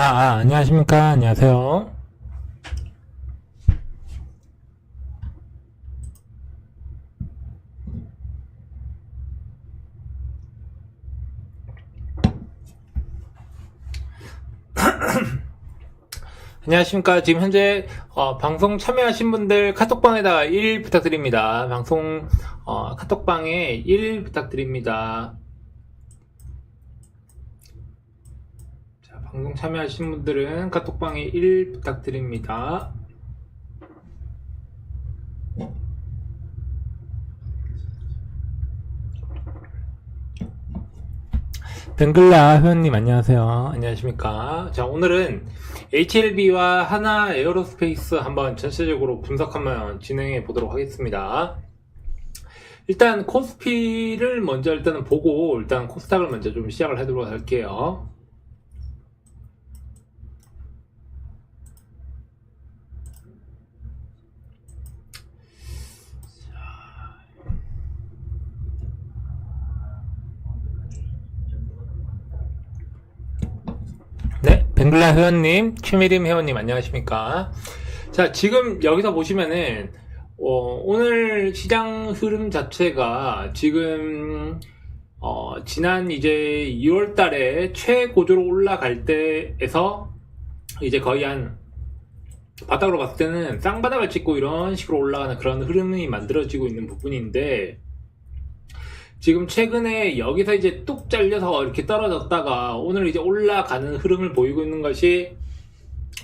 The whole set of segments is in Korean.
아, 아, 안녕하십니까. 안녕하세요. 안녕하십니까. 지금 현재 어, 방송 참여하신 분들 카톡방에다가 1 부탁드립니다. 방송 어, 카톡방에 1 부탁드립니다. 방송 참여하신 분들은 카톡방에 1 부탁드립니다. 뱅글라 회원님 안녕하세요. 안녕하십니까. 자, 오늘은 HLB와 하나 에어로스페이스 한번 전체적으로 분석 한번 진행해 보도록 하겠습니다. 일단 코스피를 먼저 일단은 보고 일단 코스닥을 먼저 좀 시작을 하도록 할게요. 네, 뱅글라 회원님, 최미림 회원님 안녕하십니까? 자, 지금 여기서 보시면은 어, 오늘 시장 흐름 자체가 지금 어, 지난 이제 2월 달에 최고조로 올라갈 때에서 이제 거의 한 바닥으로 봤을 때는 쌍바닥을 찍고 이런 식으로 올라가는 그런 흐름이 만들어지고 있는 부분인데 지금 최근에 여기서 이제 뚝 잘려서 이렇게 떨어졌다가 오늘 이제 올라가는 흐름을 보이고 있는 것이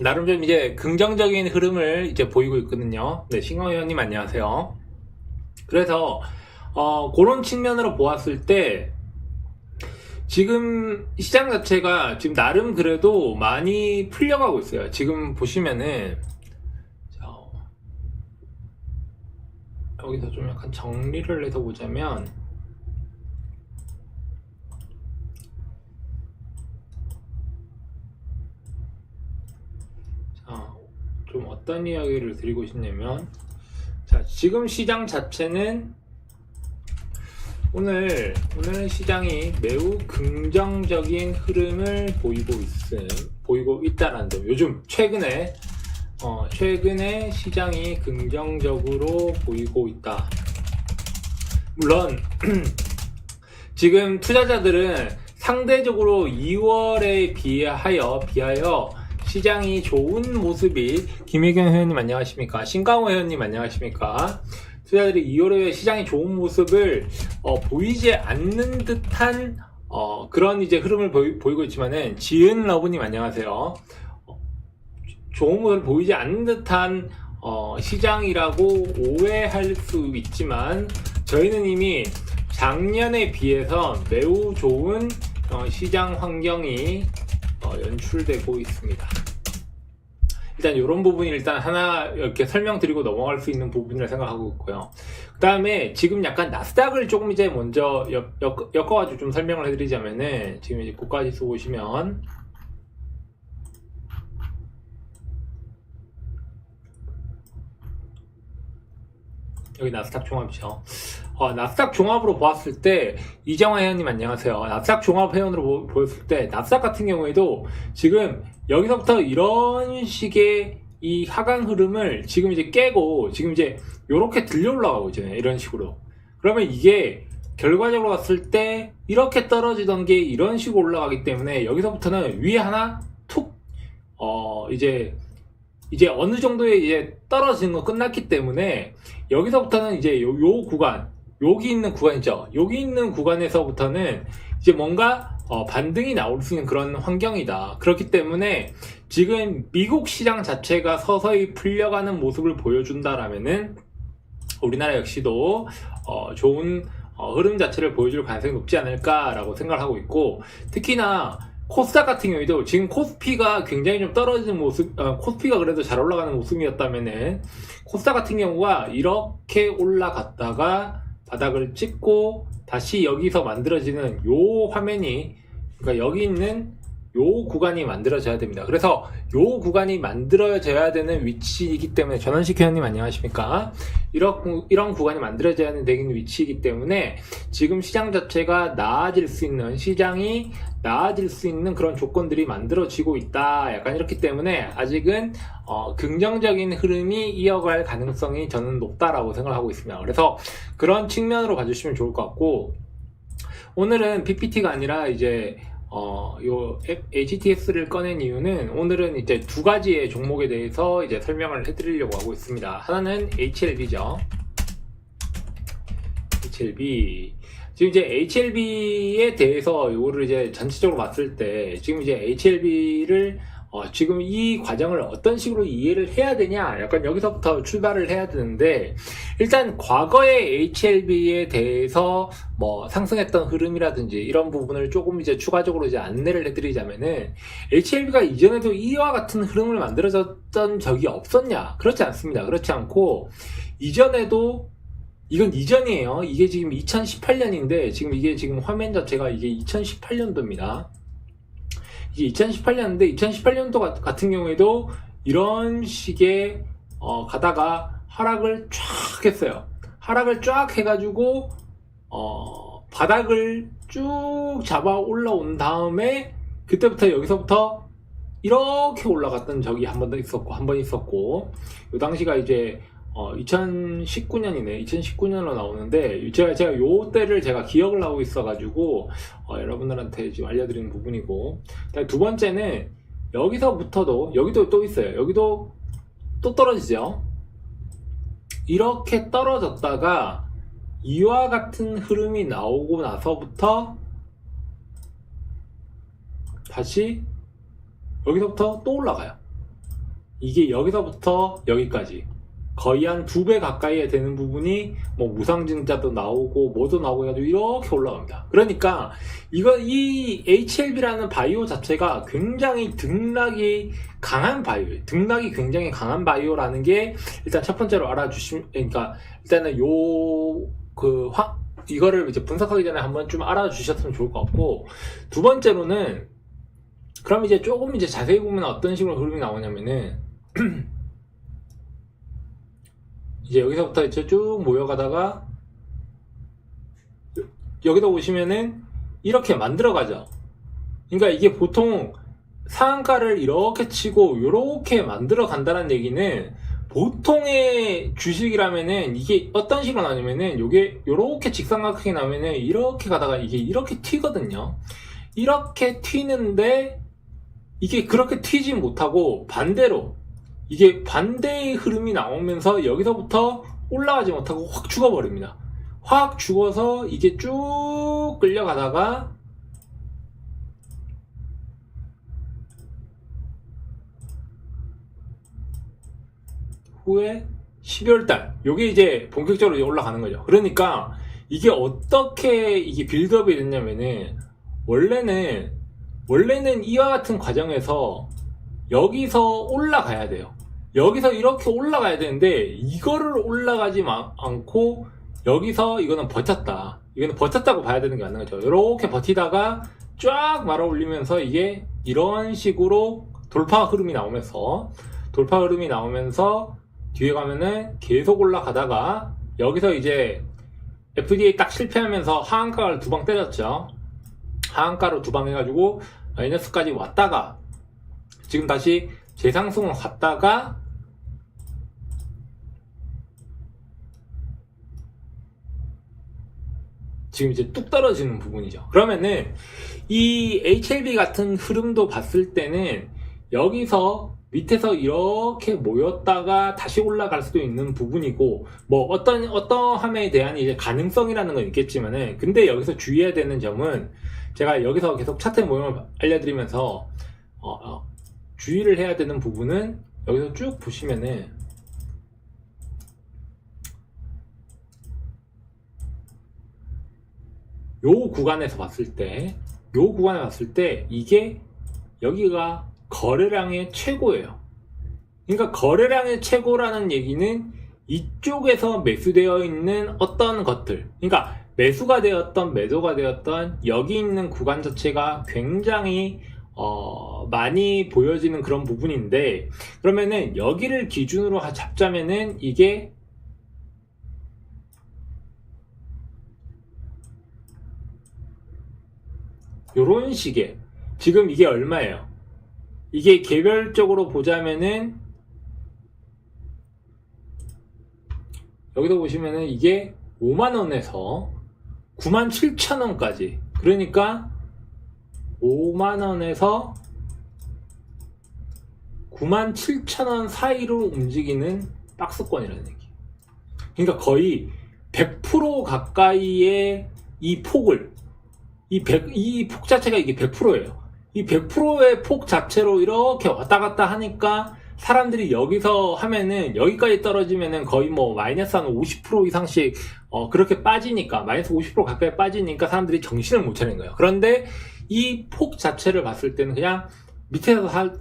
나름 좀 이제 긍정적인 흐름을 이제 보이고 있거든요. 네, 신광 회원님 안녕하세요. 그래서 어, 그런 측면으로 보았을 때 지금 시장 자체가 지금 나름 그래도 많이 풀려가고 있어요. 지금 보시면은 자, 여기서 좀 약간 정리를 해서 보자면 자, 좀 어떤 이야기를 드리고 싶냐면, 자, 지금 시장 자체는 오늘, 오늘 시장이 매우 긍정적인 흐름을 보이고 있음, 보이고 있다라는 점. 요즘, 최근에, 어, 최근에 시장이 긍정적으로 보이고 있다. 물론, 지금 투자자들은 상대적으로 2월에 비하여, 비하여 시장이 좋은 모습이 김혜경 회원님 안녕하십니까? 신강호 회원님 안녕하십니까? 투자자들이 2월에 시장이 좋은 모습을 어, 보이지 않는 듯한 어, 그런 이제 흐름을 보이, 고 있지만은 지은 러브님 안녕하세요. 어, 좋은 모습을 보이지 않는 듯한 어, 시장이라고 오해할 수 있지만 저희는 이미 작년에 비해서 매우 좋은 어, 시장 환경이 어, 연출되고 있습니다. 일단 이런 부분이 일단 하나 이렇게 설명드리고 넘어갈 수 있는 부분이라 생각하고 있고요. 그 다음에 지금 약간 나스닥을 조금 이제 먼저 엮, 엮, 엮어가지고 좀 설명을 해드리자면은 지금 이제 국가지수 보시면 여기 나스닥 종합이죠. 어, 나스닥 종합으로 보았을 때 이정화 회원님 안녕하세요. 나스닥 종합 회원으로 보, 보였을 때 나스닥 같은 경우에도 지금 여기서부터 이런 식의 이 하강 흐름을 지금 이제 깨고 지금 이제 이렇게 들려 올라가고 있잖아요. 이런 식으로. 그러면 이게 결과적으로 봤을 때 이렇게 떨어지던 게 이런 식으로 올라가기 때문에 여기서부터는 위에 하나 툭 어, 이제 이제 어느 정도의 이제 떨어지는 거 끝났기 때문에 여기서부터는 이제 요, 요 구간 여기 있는 구간 있죠? 여기 있는 구간에서부터는 이제 뭔가 어, 반등이 나올 수 있는 그런 환경이다. 그렇기 때문에 지금 미국 시장 자체가 서서히 풀려가는 모습을 보여준다라면은 우리나라 역시도 어, 좋은 어, 흐름 자체를 보여줄 가능성이 높지 않을까라고 생각을 하고 있고 특히나 코스닥 같은 경우에도 지금 코스피가 굉장히 좀 떨어지는 모습, 어, 코스피가 그래도 잘 올라가는 모습이었다면은 코스닥 같은 경우가 이렇게 올라갔다가 바닥을 찍고 다시 여기서 만들어지는 요 화면이 그러니까 여기 있는 요 구간이 만들어져야 됩니다. 그래서 요 구간이 만들어져야 되는 위치이기 때문에 전원식 회원님 안녕하십니까? 이런, 구- 이런 구간이 만들어져야 되는 위치이기 때문에 지금 시장 자체가 나아질 수 있는 시장이 나아질 수 있는 그런 조건들이 만들어지고 있다. 약간 이렇기 때문에 아직은 어, 긍정적인 흐름이 이어갈 가능성이 저는 높다라고 생각하고 있습니다. 그래서 그런 측면으로 봐주시면 좋을 것 같고 오늘은 PPT가 아니라 이제 어, 요 HTS를 꺼낸 이유는 오늘은 이제 두 가지의 종목에 대해서 이제 설명을 해드리려고 하고 있습니다. 하나는 HLB죠. HLB. 지금 이제 HLB에 대해서 요거를 이제 전체적으로 봤을 때 지금 이제 HLB를 어, 지금 이 과정을 어떤 식으로 이해를 해야 되냐? 약간 여기서부터 출발을 해야 되는데 일단 과거의 HLB에 대해서 뭐 상승했던 흐름이라든지 이런 부분을 조금 이제 추가적으로 이제 안내를 해드리자면은 HLB가 이전에도 이와 같은 흐름을 만들어졌던 적이 없었냐? 그렇지 않습니다. 그렇지 않고 이전에도 이건 이전이에요. 이게 지금 2018년인데 지금 이게 지금 화면 자체가 이게 2018년도입니다 이게 2018년인데 2018년도 같은 경우에도 이런 식의 어, 가다가 하락을 쫙 했어요. 하락을 쫙 해가지고 어, 바닥을 쭉 잡아 올라온 다음에 그때부터 여기서부터 이렇게 올라갔던 적이 한번더 있었고 한 번 있었고 이 당시가 이제 어, 2019년이네. 2019년으로 나오는데 제가 제가 요 때를 제가 기억을 하고 있어가지고 어, 여러분들한테 지금 알려드리는 부분이고 두 번째는 여기서부터도 여기도 또 있어요. 여기도 또 떨어지죠. 이렇게 떨어졌다가 이와 같은 흐름이 나오고 나서부터 다시 여기서부터 또 올라가요. 이게 여기서부터 여기까지 거의 한 두 배 가까이 되는 부분이 뭐 무상증자도 나오고 뭐도 나오고 해가지고 이렇게 올라갑니다. 그러니까 이거 이 HLB라는 바이오 자체가 굉장히 등락이 강한 바이오예요. 등락이 굉장히 강한 바이오라는 게 일단 첫 번째로 알아주시면 그러니까 일단은 요그 이거를 이제 분석하기 전에 한번 좀 알아주셨으면 좋을 것 같고 두 번째로는 그럼 이제 조금 이제 자세히 보면 어떤 식으로 흐름이 나오냐면은 이제 여기서부터 이제 쭉 모여가다가 여기다 오시면은 이렇게 만들어 가죠. 그러니까 이게 보통 상한가를 이렇게 치고 이렇게 만들어 간다는 얘기는 보통의 주식이라면은 이게 어떤 식으로 나냐면은 이게 이렇게 직삼각형이 나면은 이렇게 가다가 이게 이렇게 튀거든요. 이렇게 튀는데 이게 그렇게 튀지 못하고 반대로 이게 반대의 흐름이 나오면서 여기서부터 올라가지 못하고 확 죽어버립니다. 확 죽어서 이게 쭉 끌려가다가 후에 12월달 요게 이제 본격적으로 올라가는 거죠. 그러니까 이게 어떻게 이게 빌드업이 됐냐면은 원래는 원래는 이와 같은 과정에서 여기서 올라가야 돼요. 여기서 이렇게 올라가야 되는데 이거를 올라가지 마- 않고 여기서 이거는 버텼다. 이거는 버텼다고 봐야 되는 게 맞는 거죠. 이렇게 버티다가 쫙 말아 올리면서 이게 이런 식으로 돌파 흐름이 나오면서 돌파 흐름이 나오면서 뒤에 가면은 계속 올라가다가 여기서 이제 FDA 딱 실패하면서 하한가를 두 방 때렸죠. 하한가로 두 방 해가지고 마이너스까지 왔다가 지금 다시 재상승을 갔다가 지금 이제 뚝 떨어지는 부분이죠. 그러면은 이 HLB 같은 흐름도 봤을 때는 여기서 밑에서 이렇게 모였다가 다시 올라갈 수도 있는 부분이고 뭐 어떤 어떠함에 대한 이제 가능성이라는 건 있겠지만은 근데 여기서 주의해야 되는 점은 제가 여기서 계속 차트 모형을 알려드리면서 어, 어, 주의를 해야 되는 부분은 여기서 쭉 보시면은 요 구간에서 봤을 때, 요 구간에 봤을 때 이게 여기가 거래량의 최고예요. 그러니까 거래량의 최고라는 얘기는 이쪽에서 매수되어 있는 어떤 것들, 그러니까 매수가 되었던 매도가 되었던 여기 있는 구간 자체가 굉장히 어, 많이 보여지는 그런 부분인데 그러면은 여기를 기준으로 하- 잡자면은 이게 요런 식의 지금 이게 얼마예요? 이게 개별적으로 보자면은 여기서 보시면은 이게 5만원에서 9만 7천원까지 그러니까 5만원에서 9만 7천원 사이로 움직이는 박스권이라는 얘기 그러니까 거의 100% 가까이의 이 폭을 이 100, 이 폭 자체가 이게 100%예요. 이 100%의 폭 자체로 이렇게 왔다 갔다 하니까 사람들이 여기서 하면은 여기까지 떨어지면은 거의 뭐 마이너스 한 50% 이상씩 어 그렇게 빠지니까 마이너스 50% 가까이 빠지니까 사람들이 정신을 못 차리는 거예요. 그런데 이 폭 자체를 봤을 때는 그냥 밑에서 사-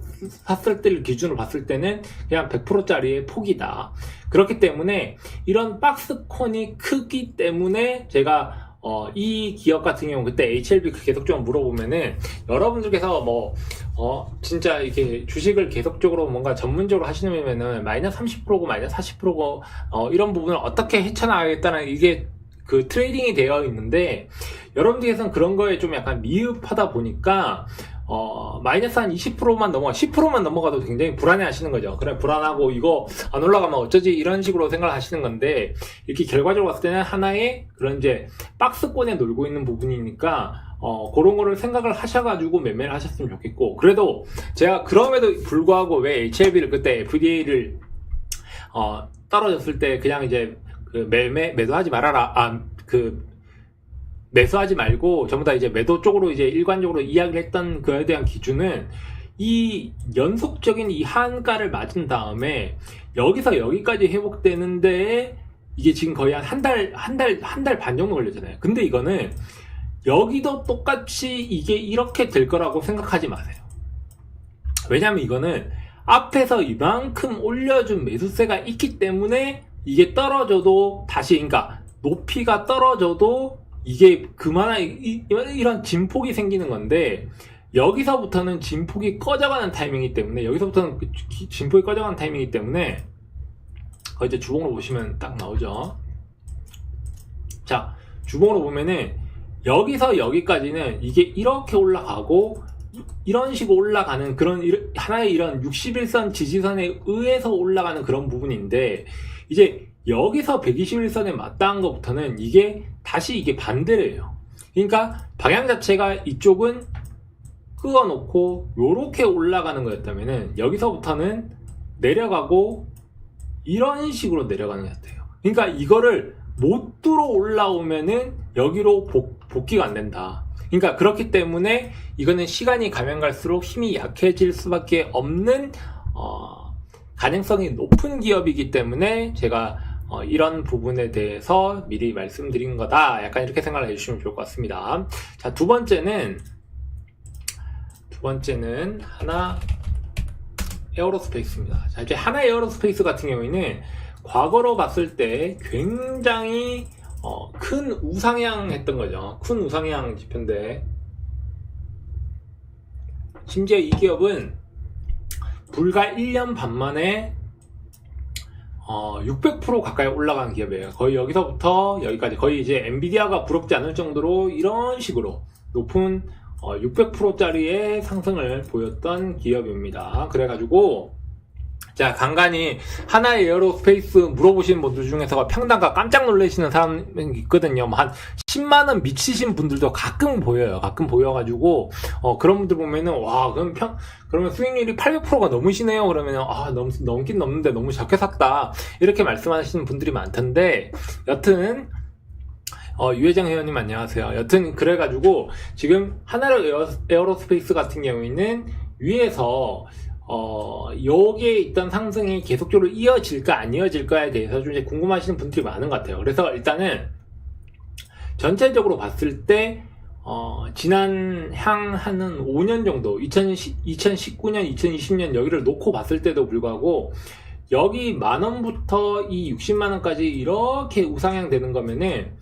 샀을 때를 기준으로 봤을 때는 그냥 100%짜리의 폭이다. 그렇기 때문에 이런 박스콘이 크기 때문에 제가 어, 이 기업 같은 경우 그때 HLB 계속적으로 물어보면은 여러분들께서 뭐 어, 진짜 이렇게 주식을 계속적으로 뭔가 전문적으로 하시려면은 마이너스 30%고 마이너스 40%고 어, 이런 부분을 어떻게 헤쳐나가겠다는 이게 그 트레이딩이 되어 있는데 여러분들께서는 그런 거에 좀 약간 미흡하다 보니까 어, 마이너스 한 20%만 넘어가, 10%만 넘어가도 굉장히 불안해 하시는 거죠. 그래, 불안하고, 이거 안 올라가면 어쩌지, 이런 식으로 생각을 하시는 건데, 이렇게 결과적으로 봤을 때는 하나의 그런 이제 박스권에 놀고 있는 부분이니까, 어, 그런 거를 생각을 하셔가지고 매매를 하셨으면 좋겠고, 그래도 제가 그럼에도 불구하고 왜 HLB를 그때 FDA를, 어, 떨어졌을 때 그냥 이제 그 매매, 매도하지 말아라, 아, 그, 매수하지 말고 전부 다 이제 매도 쪽으로 이제 일관적으로 이야기를 했던 그에 대한 기준은 이 연속적인 이 한가를 맞은 다음에 여기서 여기까지 회복되는데 이게 지금 거의 한한 달, 한 달, 한 달 반 정도 걸렸잖아요. 근데 이거는 여기도 똑같이 이게 이렇게 될 거라고 생각하지 마세요. 왜냐면 이거는 앞에서 이만큼 올려준 매수세가 있기 때문에 이게 떨어져도 다시, 그러니까 높이가 떨어져도 이게 그만한 이런 진폭이 생기는 건데 여기서부터는 진폭이 꺼져가는 타이밍이기 때문에 여기서부터는 그 기- 진폭이 꺼져가는 타이밍이기 때문에 거 이제 주봉으로 보시면 딱 나오죠. 자 주봉으로 보면은 여기서 여기까지는 이게 이렇게 올라가고 이- 이런 식으로 올라가는 그런 하나의 이런 61선 지지선에 의해서 올라가는 그런 부분인데 이제 여기서 121선에 맞닿은 것부터는 이게 다시 이게 반대래요. 그러니까 방향 자체가 이쪽은 끄어놓고 요렇게 올라가는 거였다면은 여기서부터는 내려가고 이런 식으로 내려가는 것 같아요. 그러니까 이거를 못 들어 올라오면은 여기로 복, 복귀가 안 된다. 그러니까 그렇기 때문에 이거는 시간이 가면 갈수록 힘이 약해질 수밖에 없는 어, 가능성이 높은 기업이기 때문에 제가 어, 이런 부분에 대해서 미리 말씀드린 거다. 약간 이렇게 생각을 해주시면 좋을 것 같습니다. 자, 두 번째는, 두 번째는 하나 에어로스페이스입니다. 자, 이제 하나 에어로스페이스 같은 경우에는 과거로 봤을 때 굉장히 어, 큰 우상향 했던 거죠. 큰 우상향 지표인데, 심지어 이 기업은 불과 1년 반 만에 어, 600% 가까이 올라간 기업이에요. 거의 여기서부터 여기까지 거의 이제 엔비디아가 부럽지 않을 정도로 이런 식으로 높은 어, 600%짜리의 상승을 보였던 기업입니다. 그래가지고 자 간간히 하나 에어로스페이스 물어보시는 분들 중에서 평단가 깜짝 놀라시는 사람이 있거든요. 뭐한 10만 원 미치신 분들도 가끔 보여요. 가끔 보여가지고 어, 그런 분들 보면은 와 그럼 평 그러면 수익률이 800%가 넘으시네요. 그러면 아 넘, 넘긴 넘는데 너무 적게 샀다 이렇게 말씀하시는 분들이 많던데 여튼 어, 유혜정 회원님 안녕하세요. 여튼 그래가지고 지금 에어, 에어로스페이스 같은 경우에는 위에서 어, 여기에 있던 상승이 계속적으로 이어질까 안 이어질까에 대해서 좀 이제 궁금하시는 분들이 많은 것 같아요. 그래서 일단은 전체적으로 봤을 때 어, 지난 향 하는 5년 정도 2010, 2019년 2020년 여기를 놓고 봤을 때도 불구하고 여기 만 원부터 이 60만 원까지 이렇게 우상향 되는 거면은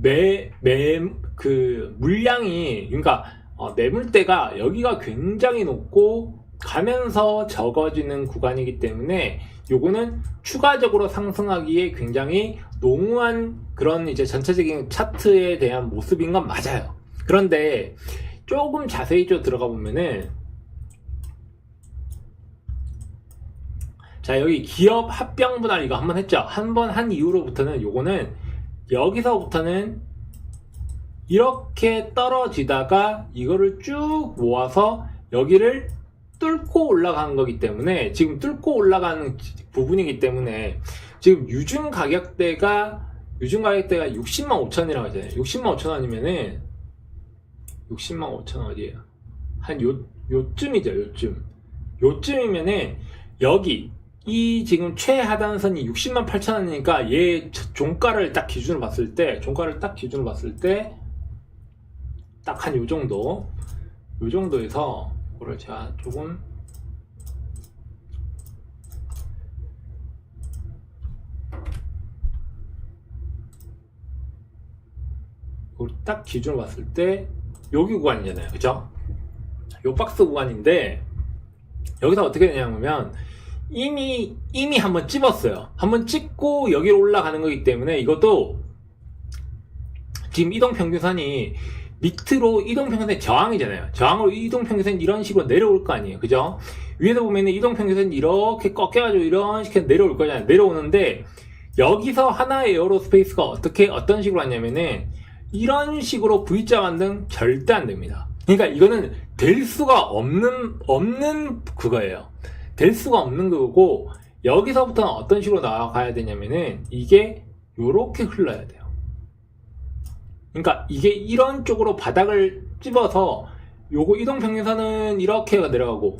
매 매 그 물량이 그러니까 어, 매물대가 여기가 굉장히 높고 가면서 적어지는 구간이기 때문에 요거는 추가적으로 상승하기에 굉장히 농후한 그런 이제 전체적인 차트에 대한 모습인 건 맞아요. 그런데 조금 자세히 좀 들어가 보면은 자 여기 기업 합병 분할 이거 한번 했죠. 한 번한 이후로부터는 요거는 여기서부터는 이렇게 떨어지다가 이거를 쭉 모아서 여기를 뚫고 올라간 거기 때문에 지금 뚫고 올라가는 부분이기 때문에 지금 유중 가격대가 유중 가격대가 60만 5천이라고 하잖아요. 60만 5천 원이면은 60만 5천 원 어디에요? 한 요, 요쯤이죠, 요쯤. 요쯤이면은 여기 이 지금 최하단선이 60만 8천 원이니까 얘 종가를 딱 기준으로 봤을 때 종가를 딱 기준으로 봤을 때 딱 한 요 정도 요 정도에서 이거를 제가 조금 딱 기준으로 봤을 때 여기 구간이잖아요 그죠? 요 박스 구간인데 여기서 어떻게 되냐면 이미 이미 한번 찝었어요. 한번 찍고 여기로 올라가는 거기 때문에 이것도 지금 이동 평균선이 밑으로 이동 평균선 저항이잖아요. 저항으로 이동 평균선 이런 식으로 내려올 거 아니에요. 그죠? 위에서 보면은 이동 평균선 이렇게 꺾여가지고 이런 식으로 내려올 거잖아요. 내려오는데 여기서 하나의 에어로스페이스가 어떻게 어떤 식으로 하냐면은 이런 식으로 V자 반등 절대 안 됩니다. 그러니까 이거는 될 수가 없는 없는 그거예요. 될 수가 없는 거고 여기서부터는 어떤 식으로 나아가야 되냐면은 이게 요렇게 흘러야 돼요. 그러니까 이게 이런 쪽으로 바닥을 찝어서 요거 이동평균선은 이렇게 내려가고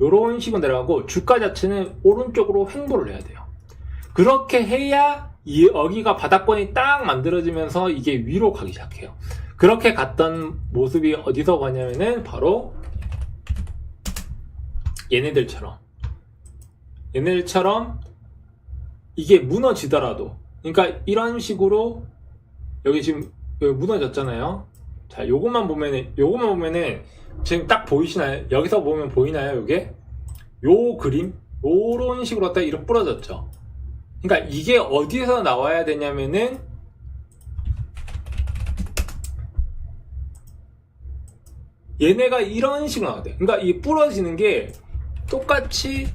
요런 식으로 내려가고 주가 자체는 오른쪽으로 횡보를 해야 돼요. 그렇게 해야 이 여기가 바닥권이 딱 만들어지면서 이게 위로 가기 시작해요. 그렇게 갔던 모습이 어디서 가냐면은 바로 얘네들처럼 얘네들처럼 이게 무너지더라도 그러니까 이런 식으로 여기 지금 무너졌잖아요. 자 요것만 보면은 요것만 보면은 지금 딱 보이시나요? 여기서 보면 보이나요 요게? 요 그림? 요런 식으로 딱 이렇게 부러졌죠. 그러니까 이게 어디서 나와야 되냐면은 얘네가 이런 식으로 나와야 돼. 그러니까 이 부러지는 게 똑같이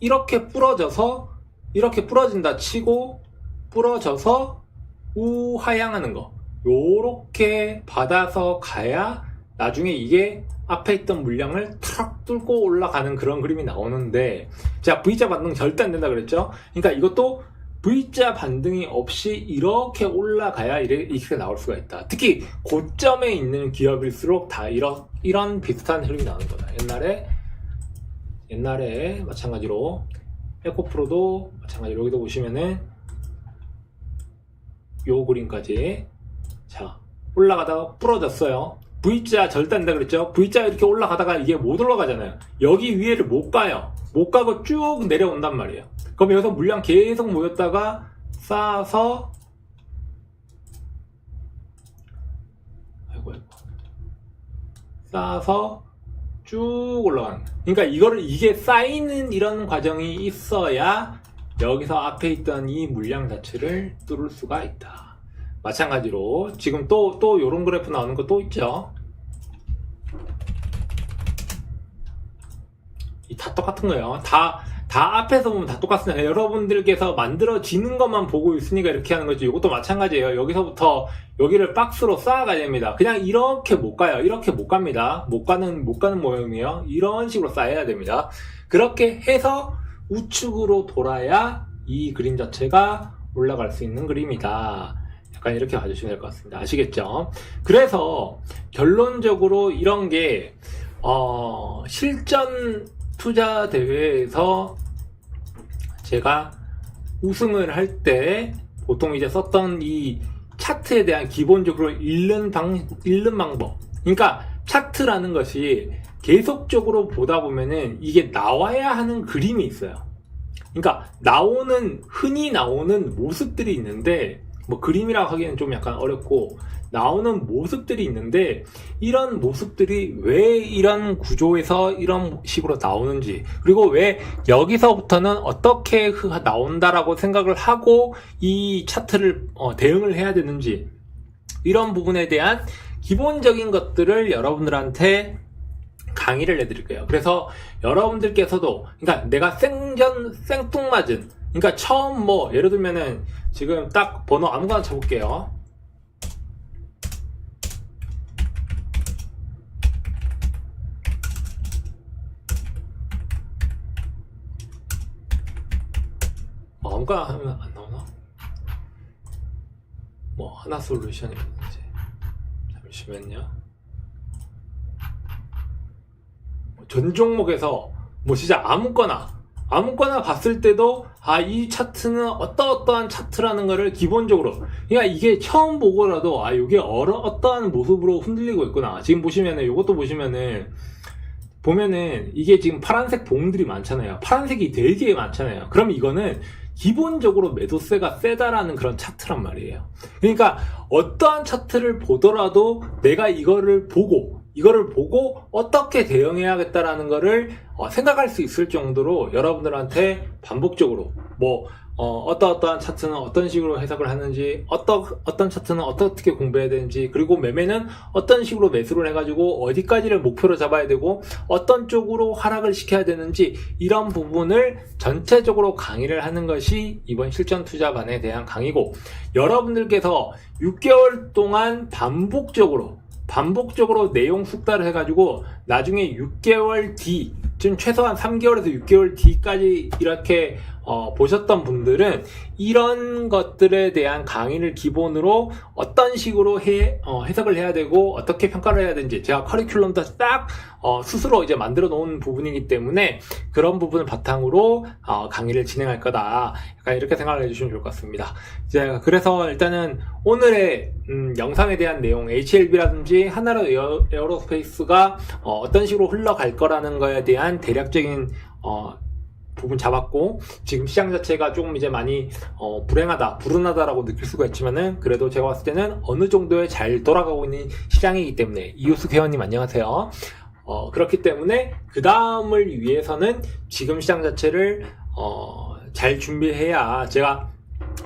이렇게 부러져서 이렇게 부러진다 치고 부러져서 우하향하는 거. 요렇게 받아서 가야 나중에 이게 앞에 있던 물량을 탁 뚫고 올라가는 그런 그림이 나오는데 제가 V자 반등 절대 안 된다 그랬죠? 그러니까 이것도 V자 반등이 없이 이렇게 올라가야 이렇게 나올 수가 있다. 특히 고점에 있는 기업일수록 다 이런, 이런 비슷한 흐름이 나오는 거다. 옛날에 옛날에 마찬가지로 에코프로도 마찬가지로 여기도 보시면은 요 그림까지. 자 올라가다가 부러졌어요. V자 된다 그랬죠? V자 이렇게 올라가다가 이게 못 올라가잖아요. 여기 위에를 못 가요. 못 가고 쭉 내려온단 말이에요. 그럼 여기서 물량 계속 모였다가 쌓아서 아이고 아이고. 쌓아서 쭉 올라가는 거예요. 그러니까 이거를 이게 쌓이는 이런 과정이 있어야 여기서 앞에 있던 이 물량 자체를 뚫을 수가 있다. 마찬가지로 지금 또 또 이런 그래프 나오는 거 또 있죠. 이다 똑같은 거예요. 다, 다 앞에서 보면 다 똑같습니다. 여러분들께서 만들어지는 것만 보고 있으니까 이렇게 하는 거지. 이것도 마찬가지예요. 여기서부터 여기를 박스로 쌓아가야 됩니다. 그냥 이렇게 못 가요. 이렇게 못 갑니다. 못 가는, 못 가는 모형이에요. 이런 식으로 쌓여야 됩니다. 그렇게 해서 우측으로 돌아야 이 그림 자체가 올라갈 수 있는 그림이다. 약간 이렇게 봐주시면 될 것 같습니다. 아시겠죠? 그래서 결론적으로 이런 게, 어, 실전 투자 대회에서 제가 우승을 할 때 보통 이제 썼던 이 차트에 대한 기본적으로 읽는 방, 읽는 방법. 그러니까 차트라는 것이 계속적으로 보다 보면은 이게 나와야 하는 그림이 있어요. 그러니까 나오는 흔히 나오는 모습들이 있는데 뭐 그림이라고 하기에는 좀 약간 어렵고 나오는 모습들이 있는데 이런 모습들이 왜 이런 구조에서 이런 식으로 나오는지 그리고 왜 여기서부터는 어떻게 흐- 나온다라고 생각을 하고 이 차트를 어, 대응을 해야 되는지 이런 부분에 대한 기본적인 것들을 여러분들한테 강의를 해드릴 거예요. 그래서 여러분들께서도, 그러니까 내가 생전, 생뚱맞은, 그러니까 처음 뭐, 예를 들면은 지금 딱 번호 아무거나 쳐볼게요. 어, 아무거나 하면 안 나오나? 뭐, 하나 솔루션이 있는지. 잠시만요. 전 종목에서 뭐 진짜 아무거나 아무거나 봤을 때도 아 이 차트는 어떠어떠한 차트라는 거를 기본적으로 그러니까 이게 처음 보고라도 아 이게 어러, 어떠한 모습으로 흔들리고 있구나. 지금 보시면은 이것도 보시면은 보면은 이게 지금 파란색 봉들이 많잖아요. 파란색이 되게 많잖아요. 그럼 이거는 기본적으로 매도세가 세다라는 그런 차트란 말이에요. 그러니까 어떠한 차트를 보더라도 내가 이거를 보고 이거를 보고 어떻게 대응해야겠다라는 거를 어, 생각할 수 있을 정도로 여러분들한테 반복적으로 뭐 어, 어떠 어떠한 차트는 어떤 식으로 해석을 하는지 어떤 어떤 차트는 어떻게 공부해야 되는지 그리고 매매는 어떤 식으로 매수를 해가지고 어디까지를 목표로 잡아야 되고 어떤 쪽으로 하락을 시켜야 되는지 이런 부분을 전체적으로 강의를 하는 것이 이번 실전 투자반에 대한 강의고 여러분들께서 6개월 동안 반복적으로 반복적으로 내용 숙달을 해가지고 나중에 6개월 뒤, 지금 최소한 3개월에서 6개월 뒤까지 이렇게 어, 보셨던 분들은 이런 것들에 대한 강의를 기본으로 어떤 식으로 해, 어, 해석을 해야 되고 어떻게 평가를 해야 되는지 제가 커리큘럼도 딱 어, 스스로 이제 만들어 놓은 부분이기 때문에 그런 부분을 바탕으로 어, 강의를 진행할 거다. 약간 이렇게 생각을 해주시면 좋을 것 같습니다. 이제 그래서 일단은 오늘의 음, 영상에 대한 내용 HLB라든지 하나로 에어, 에어로스페이스가 어, 떤 식으로 흘러갈 거라는 거에 대한 대략적인 어, 부분 잡았고 지금 시장 자체가 조금 이제 많이 어, 불행하다, 불운하다라고 느낄 수가 있지만은 그래도 제가 봤을 때는 어느 정도에 잘 돌아가고 있는 시장이기 때문에 이효숙 회원님 안녕하세요. 어, 그렇기 때문에 그 다음을 위해서는 지금 시장 자체를 어, 잘 준비해야 제가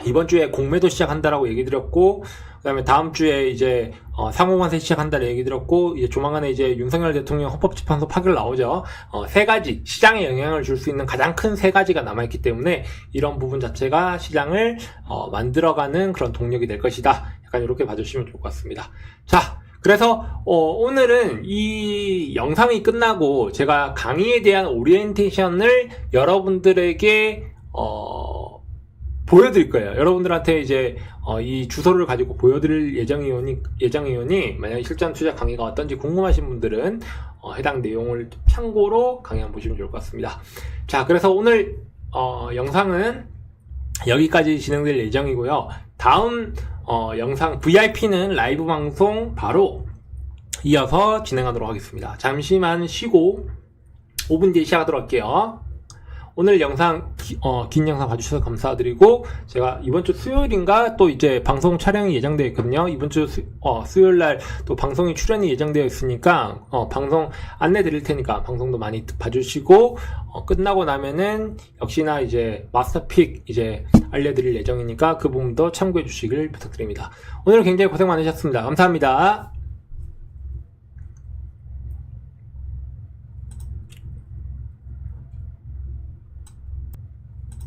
이번 주에 공매도 시작한다라고 얘기 드렸고 그다음에 다음 주에 이제 어, 상호관세 시작한다는 얘기 드렸고 이제 조만간에 이제 윤석열 대통령 헌법재판소 파결 나오죠. 어, 세 가지 시장에 영향을 줄 수 있는 가장 큰 세 가지가 남아 있기 때문에 이런 부분 자체가 시장을 어, 만들어가는 그런 동력이 될 것이다. 약간 이렇게 봐주시면 좋을 것 같습니다. 자. 그래서 어, 오늘은 이 영상이 끝나고 제가 강의에 대한 오리엔테이션을 여러분들에게 어, 보여드릴 거예요. 여러분들한테 이제 어, 이 주소를 가지고 보여드릴 예정이오니 예정이오니 만약에 실전 투자 강의가 어떤지 궁금하신 분들은 어, 해당 내용을 참고로 강의 한번 보시면 좋을 것 같습니다. 자, 그래서 오늘 어, 영상은 여기까지 진행될 예정이고요. 다음 어, 영상 VIP는 라이브 방송 바로 이어서 진행하도록 하겠습니다. 잠시만 쉬고 5분 뒤에 시작하도록 할게요. 오늘 영상 기- 어, 긴 영상 봐주셔서 감사드리고 제가 이번 주 수요일인가 또 이제 방송 촬영이 예정되어 있거든요. 이번 주 수, 요일 날 또 방송이 출연이 예정되어 있으니까 어, 방송 안내 드릴 테니까 방송도 많이 봐주시고 어, 끝나고 나면은 역시나 이제 마스터픽 이제 알려드릴 예정이니까 그 부분도 참고해 주시길 부탁드립니다. 오늘 굉장히 고생 많으셨습니다. 감사합니다.